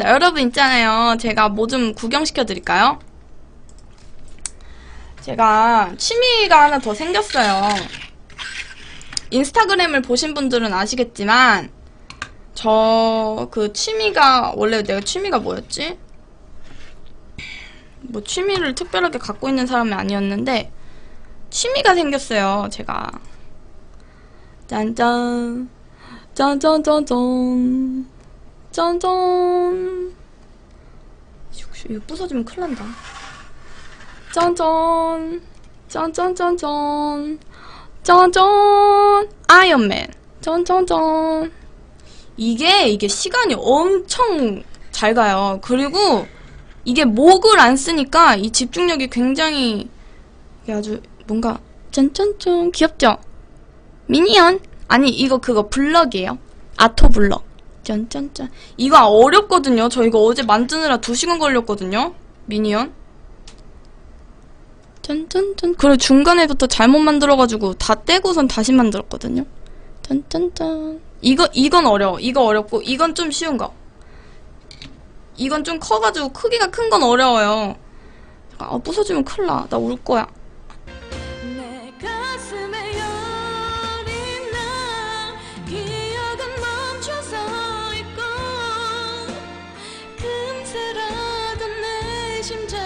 여러분 있잖아요. 제가 뭐 좀 구경시켜 드릴까요? 제가 취미가 하나 더 생겼어요. 인스타그램을 보신 분들은 아시겠지만 저 그 취미가 원래 내가 취미가 뭐였지? 뭐 취미를 특별하게 갖고 있는 사람이 아니었는데 취미가 생겼어요. 제가 짠짠 짠짠짠짠 짠짠. 이거 부서지면 큰일 난다. 짠짠. 짠짠짠짠. 짠짠. 아이언맨. 짠짠짠. 이게 이게 시간이 엄청 잘 가요. 그리고 이게 목을 안 쓰니까 이 집중력이 굉장히 아주 뭔가 짠짠짠. 귀엽죠? 미니언? 아니 이거 그거 블럭이에요. 아토 블럭 짠짠짠. 이거 어렵거든요. 저 이거 어제 만드느라 2시간 걸렸거든요. 미니언. 짠짠짠. 그래 중간에부터 잘못 만들어가지고 다 떼고선 다시 만들었거든요. 짠짠짠. 이거 이건 어려워. 이거 어렵고 이건 좀 쉬운 거. 이건 좀 커가지고 크기가 큰 건 어려워요. 아 부서지면 큰일 나나 울 거야 Russian